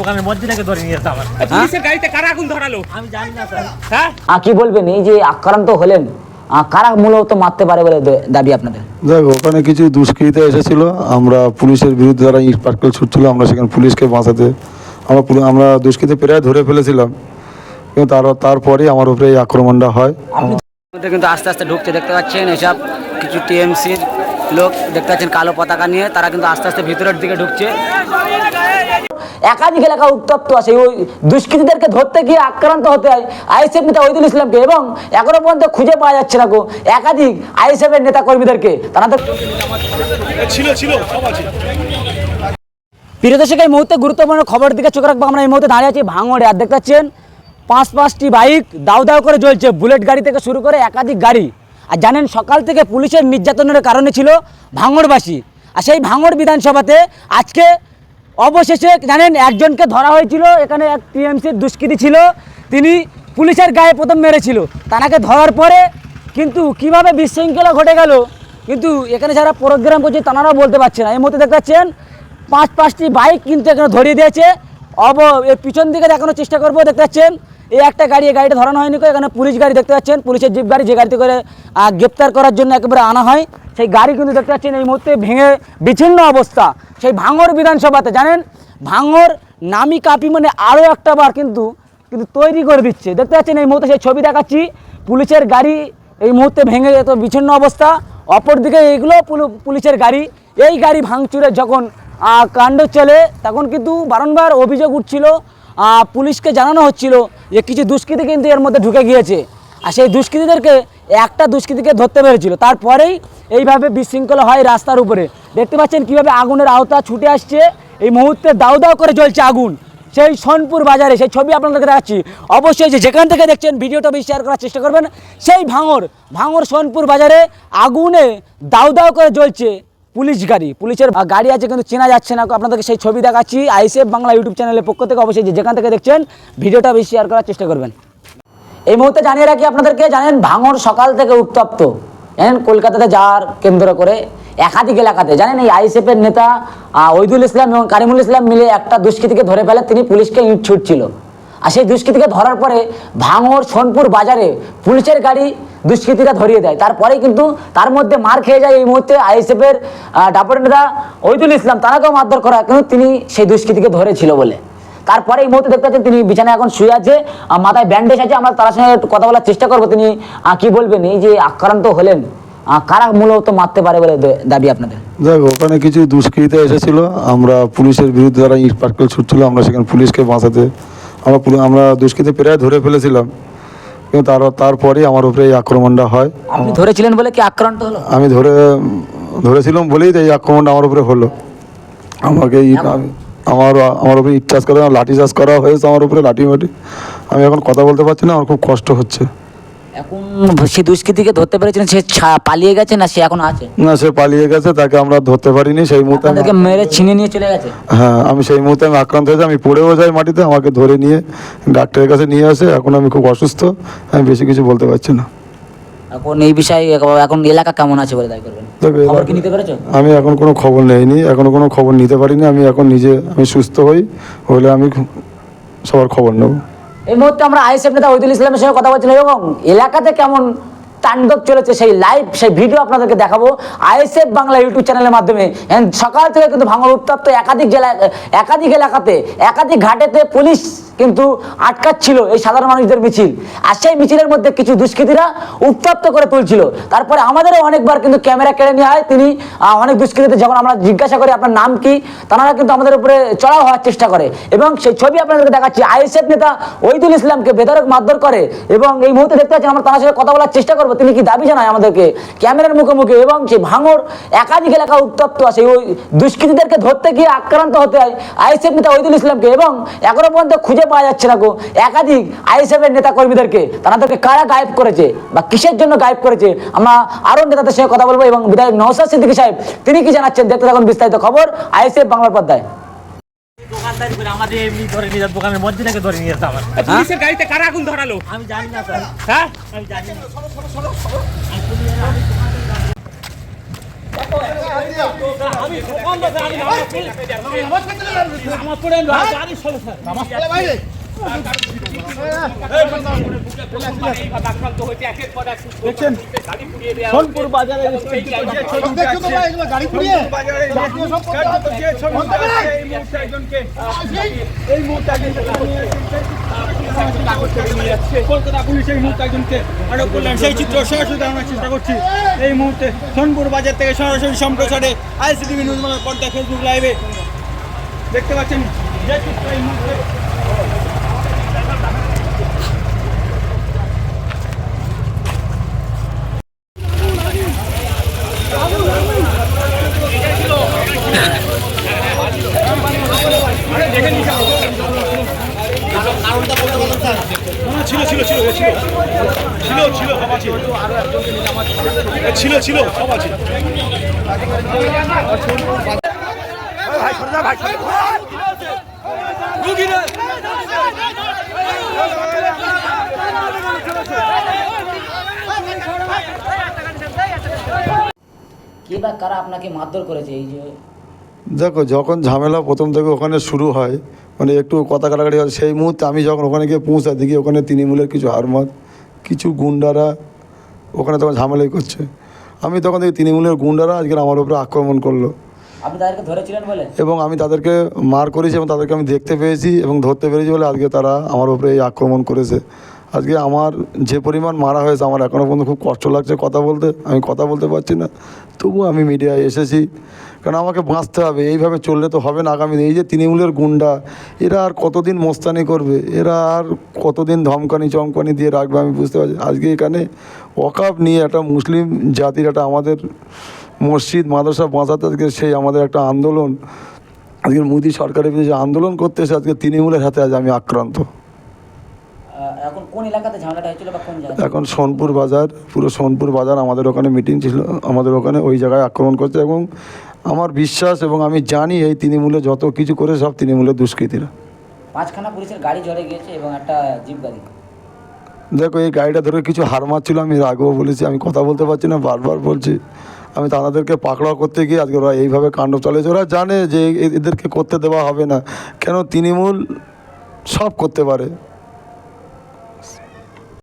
দোকানের মধ্যে ধরে নিয়ে আমার। পুলিশের গাড়িতে কারা আগুন ধরালো? আমি জানি না স্যার। হ্যাঁ? আহ, কি বলবেন? এই যে আক্রান্ত হলেন কারা মূলত মারতে পারে বলে দাবি আপনাদের? দেখ ওখানে কিছু দুষ্কৃতীরা এসেছিল। আমরা পুলিশের বিরুদ্ধে যারা ইট পাটকেল ছুটছিল আমরা সেখানে পুলিশকে বাঁচাতে আমরা আমরা দুষ্কৃতী প্রায় ধরে ফেলেছিলাম। কিন্তু তার তারপরেই আমার উপরে এই আক্রমণটা হয়। কিন্তু আস্তে আস্তে ঢুকছে দেখতে পাচ্ছেন এসব কিছু টিএমসির লোক দেখতে পাচ্ছেন কালো পতাকা নিয়ে তারা কিন্তু আস্তে আস্তে ভিতরের দিকে ঢুকছে। একাধিক এলাকা উত্তপ্ত আছে। ওই দুষ্কৃতীদেরকে ধরতে গিয়ে আক্রান্ত হতে হয় আইএসএফ নেতা ওইদুল ইসলামকে এবং এখনও পর্যন্ত খুঁজে পাওয়া যাচ্ছে না গো। একাধিক আইএসএফ এর নেতা কর্মীদেরকে তারা তো ছিল ছিল প্রিয় দর্শক এই মুহূর্তে গুরুত্বপূর্ণ খবর দিকে চোখ রাখব। আমরা এই মুহূর্তে দাঁড়িয়ে আছি ভাঙড়ে। আর দেখতে পাচ্ছেন পাঁচ পাঁচটি বাইক দাউ দাউ করে জ্বলছে। বুলেট গাড়ি থেকে শুরু করে একাধিক গাড়ি। আর জানেন সকাল থেকে পুলিশের নির্যাতনের কারণে ছিল ভাঙড়বাসী। আর সেই ভাঙড় বিধানসভাতে আজকে অবশেষে জানেন একজনকে ধরা হয়েছিল, এখানে এক টিএমসির দুষ্কৃতী ছিল, তিনি পুলিশের গায়ে প্রথম মেরেছিল। তাকে ধরার পরে কিন্তু কীভাবে বিশৃঙ্খলা ঘটে গেল, কিন্তু এখানে যারা প্রোগ্রাম করছে তারাও বলতে পারছে না। এই মধ্যে দেখতে পাচ্ছেন, পাঁচ পাঁচটি বাইক কিন্তু এখানে ধরিয়ে দিয়েছে। অব পিছন দিকে দেখানোর চেষ্টা করব, দেখতে পাচ্ছেন এই একটা গাড়ি, এই গাড়িটা ধরানো হয়নি এখানে পুলিশ গাড়ি দেখতে পাচ্ছেন। পুলিশের জিপ গাড়ি, যে গাড়িতে করে গ্রেপ্তার করার জন্য একেবারে আনা হয়। সেই গাড়ি কিন্তু দেখতে পাচ্ছেন এই মুহূর্তে ভেঙে বিচ্ছিন্ন অবস্থা। সেই ভাঙর বিধানসভাতে, জানেন? ভাঙর নামি কাপি মানে আরও একটা বার কিন্তু কিন্তু তৈরি করে দিচ্ছে। দেখতে পাচ্ছেন এই মুহূর্তে সেই ছবি দেখাচ্ছি। পুলিশের গাড়ি এই মুহূর্তে ভেঙে যেত বিচ্ছিন্ন অবস্থা। অপরদিকে এইগুলো পুলু- পুলিশের গাড়ি। এই গাড়ি ভাঙচুরে যখন কাণ্ড চলে, তখন কিন্তু বারংবার অভিযোগ উঠছিল পুলিশকে জানানো হচ্ছিল যে কিছু দুষ্কৃতী কিন্তু এর মধ্যে ঢুকে গিয়েছে। আর সেই দুষ্কৃতীদেরকে একটা দুষ্কৃতীকে ধরতে পেরেছিল। তারপরেই এইভাবে বিশৃঙ্খলা হয় রাস্তার উপরে। দেখতে পাচ্ছেন কীভাবে আগুনের আওতা ছুটে আসছে। এই মুহূর্তে দাউ দাউ করে জ্বলছে আগুন। সেই সোনপুর বাজারে সেই ছবি আপনাদেরকে দেখাচ্ছি। অবশ্যই যে যেখান থেকে দেখছেন ভিডিওটা বেশি শেয়ার করার চেষ্টা করবেন। সেই ভাঙর ভাঙর সোনপুর বাজারে আগুনে দাউ দাউ করে জ্বলছে। পুলিশ গাড়ি, পুলিশের গাড়ি আছে কিন্তু চেনা যাচ্ছে না। আপনাদেরকে সেই ছবি দেখাচ্ছি আইসিএফ বাংলা ইউটিউব চ্যানেলের পক্ষ থেকে। অবশ্যই যেখান থেকে দেখছেন, ভিডিওটা বেশি শেয়ার করার চেষ্টা করবেন। এই মুহূর্তে জানিয়ে রাখি আপনাদেরকে, জানেন ভাঙর সকাল থেকে উত্তপ্ত। জানেন, কলকাতাতে যাওয়ার কেন্দ্র করে একাধিক এলাকাতে। জানেন, এই আইএসএফ এর নেতা ওইদুল ইসলাম এবং কারিমুল ইসলাম মিলে একটা দুষ্কৃতীকে ধরে ফেলে, তিনি পুলিশকে ইট ছুটছিল আর সেই দুষ্কৃতীকে ধরার পরে ভাঙর, সোনপুর বাজারে পুলিশের গাড়ি দুষ্কৃতীরা ধরিয়ে দেয়। তারপরে কিন্তু তার মধ্যে মার খেয়ে যায় এই মুহূর্তে আইএসএফ এর ডাপর নেতা ওইদুল ইসলাম। তারাকেও মারধর করা কিন্তু তিনি সেই দুষ্কৃতীকে ধরেছিল বলে। তারপরে এই মুহূর্তে দেখতে পাচ্ছেন তিনি বিছানায় এখন শুয়ে আছে মাথায় ব্যান্ডেজ আছে। আমরা তার সঙ্গে একটু কথা বলার চেষ্টা করব। তিনি কি বলবেন? এই যে আক্রান্ত হলেন কারা মূলত মারতে পারে বলে দাবি আপনাদের? দেখ, ওখানে কিছু দুষ্কৃতীরা এসেছিল। আমরা পুলিশের বিরুদ্ধে যারা ইট পাটকেল ছুটছিল, আমরা সেখানে পুলিশকে বাঁচাতে আমরা আমরা দুষ্কৃতি প্রায় ধরে ফেলেছিলাম। কিন্তু তার তারপরে আমার উপরে এই আক্রমণটা হয়। আপনি ধরেছিলেন বলে কি আক্রান্ত হলো? আমি ধরে ধরেছিলাম বলেই তো এই আক্রমণটা আমার উপরে হলো। আমাকে আমার আমার উপরে ইট চাষ করা লাঠি চাষ করা হয়েছে আমার উপরে লাঠি মাটি। আমি এখন কথা বলতে পারছি না আমার খুব কষ্ট হচ্ছে। এখন সে দুষ্কৃতীকে ধরতে পেরেছিলেন সে ছা- পালিয়ে গেছে না সে এখন আছে? না সে পালিয়ে গেছে তাকে আমরা ধরতে পারিনি সেই মুহূর্তে আমি- আপনাদেরকে মেরে ছিনে নিয়ে চলে গেছে? হ্যাঁ আমি সেই মুহূর্তে আমি আক্রান্ত হয়েছি আমি পড়েও যাই মাটিতে আমাকে ধরে নিয়ে ডাক্তারের কাছে নিয়ে আসে এখন আমি খুব অসুস্থ আমি বেশি কিছু বলতে পারছি না। এখন এই বিষয়ে এখন এলাকা কেমন আছে বলে দাবি করবেন? তবে খবর কি নিতে পেরেছ? আমি এখন কোনো খবর নেইনি এখনও কোনো খবর নিতে পারিনি আমি এখন নিজে আমি সুস্থ হই হলে আমি সবার খবর নেব। এই মুহূর্তে আমরা আইএসএফ নেতা ওইদুল ইসলামের সঙ্গে কথা বলছিলাম এবং এলাকাতে কেমন তাণ্ডব চলেছে, সেই লাইভ সেই ভিডিও আপনাদেরকে দেখাবো আইএসএফ বাংলা ইউটিউব চ্যানেলের মাধ্যমে। সকাল থেকে কিন্তু ভাঙর উত্তপ্ত একাধিক জেলা, একাধিক এলাকাতে, একাধিক ঘাটেতে পুলিশ কিন্তু আটকাচ্ছিল এই সাধারণ মানুষদের মিছিল। আর সেই মিছিলের মধ্যে কিছু দুষ্কৃতীরা উত্তপ্ত করে তুলছিল। তারপরে আমাদেরও অনেকবার কিন্তু ক্যামেরা কেড়ে নেওয়া হয়। তিনি অনেক দুষ্কৃতীতে যখন আমরা জিজ্ঞাসা করি, আপনার নাম কি? তারা কিন্তু আমাদের উপরে চড়াও হওয়ার চেষ্টা করে। এবং সেই ছবি আপনাদেরকে দেখাচ্ছি। আইএসএফ নেতা ওইদুল ইসলামকে বেদরক মারধর করে। এবং এই মুহূর্তে দেখতে পাচ্ছেন, আমরা তার সাথে কথা বলার চেষ্টা করব। তিনি কি দাবি জানায় আমাদেরকে? ক্যামেরার মুখে মুখে এবং সেই ভাঙর একাধিক এলাকা উত্তপ্ত আছে ওই দুষ্কৃতীদেরকে ধরতে গিয়ে আক্রান্ত হতে হয় আইএসএফ নেতা ওইদুল ইসলামকে এবং এখনও পর্যন্ত খুঁজে পাওয়া যাচ্ছে না গো। একাধিক আইএসএফ এর নেতা কর্মীদেরকে তাদেরকে কারা গায়েব করেছে বা কিসের জন্য গায়েব করেছে? আমরা আরও নেতাদের সঙ্গে কথা বলব এবং বিধায়ক নওসাদ সিদ্দিকী সাহেব, তিনি কি জানাচ্ছেন? দেখতে থাকুন বিস্তারিত খবর আইএসএফ বাংলার পর্দায়। দোকানদারি করে আমাদের এমনি ধরে নিজের দোকানের মধ্যে ধরে নিয়ে যেতে আমার পুলিশের গাড়িতে কারা আগুন ধরালো? আমি জানি না স্যার। হ্যাঁ? আমি জানি না। আমি দোকানদার, আমি আমার পড়ে গাড়ি সমস্যা সোনপুর বাজারে আমার পুড়িয়ে এই মুহূর্তে একজনকে থামিয়ে এসেছে। কলকাতা পুলিশ এই মুহূর্তে একজনকে আটক করলেন। সেই চিত্র সরাসরি দেখানোর চেষ্টা করছি। এই মুহূর্তে সোনপুর বাজার থেকে সরাসরি সম্প্রচারে আইসিটিভি নিউজ পর্দা ফেসবুক লাইভে দেখতে পাচ্ছেন? যে চিত্র এই মুহূর্তে ছিল ছিল ছিল এ ছিল ছিল ছিল সব আছে এ ছিল ছিল সব আছে কে বা কারা আপনাকে মারধর করেছে এই যে? দেখো যখন ঝামেলা প্রথম থেকে ওখানে শুরু হয় মানে একটু কথা কাটাকাটি হয় সেই মুহূর্তে আমি যখন ওখানে গিয়ে পৌঁছাই দেখি ওখানে তৃণমূলের কিছু হারমাত কিছু গুন্ডারা ওখানে তখন ঝামেলাই করছে। আমি তখন দেখি তৃণমূলের গুন্ডারা আজকে আমার উপরে আক্রমণ করল। এবং আমি তাদেরকে মার করেছি এবং তাদেরকে আমি দেখতে পেয়েছি এবং ধরতে পেরেছি বলে আজকে তারা আমার উপরে এই আক্রমণ করেছে। আজকে আমার যে পরিমাণ মারা হয়েছে, আমার এখনও পর্যন্ত খুব কষ্ট লাগছে কথা বলতে। আমি কথা বলতে পারছি না তবু আমি মিডিয়ায় এসেছি। কারণ আমাকে বাঁচতে হবে, এইভাবে চললে তো হবে না আগামী এই যে তৃণমূলের গুন্ডা, এরা আর কতদিন মোস্তানি করবে? এরা আর কতদিন ধমকানি চমকানি দিয়ে রাখবে আমি বুঝতে পারছি আজকে এখানে ওয়াকাপ নিয়ে একটা মুসলিম জাতির, একটা আমাদের মসজিদ মাদ্রাসা বাঁচাতে আজকে সেই আমাদের একটা আন্দোলন। আজকে মোদী সরকারের বিরুদ্ধে যে আন্দোলন করতে এসে আজকে তৃণমূলের হাতে আজ আমি আক্রান্ত। এখন সোনপুর বাজার পুরো সোনপুর বাজার আমাদের ওখানে মিটিং ছিল আমাদের ওখানে ওই জায়গায় আক্রমণ করছে এবং আমার বিশ্বাস এবং আমি জানি এই তৃণমূলে যত কিছু করে সব তৃণমূলের দুষ্কৃতীরা। পাঁচখানা পুলিশের গাড়ি জ্বলে গিয়েছে এবং একটা জিপ গাড়ি। দেখো এই গাড়িটা ধরে কিছু হার মারছিল আমি এর আগেও বলেছি আমি কথা বলতে পারছি না বারবার বলছি। আমি তাদেরকে পাকড়াও করতে গিয়ে আজকে ওরা এইভাবে কাণ্ড চালিয়েছে। ওরা জানে যে এদেরকে করতে দেওয়া হবে না। কেন তৃণমূল সব করতে পারে।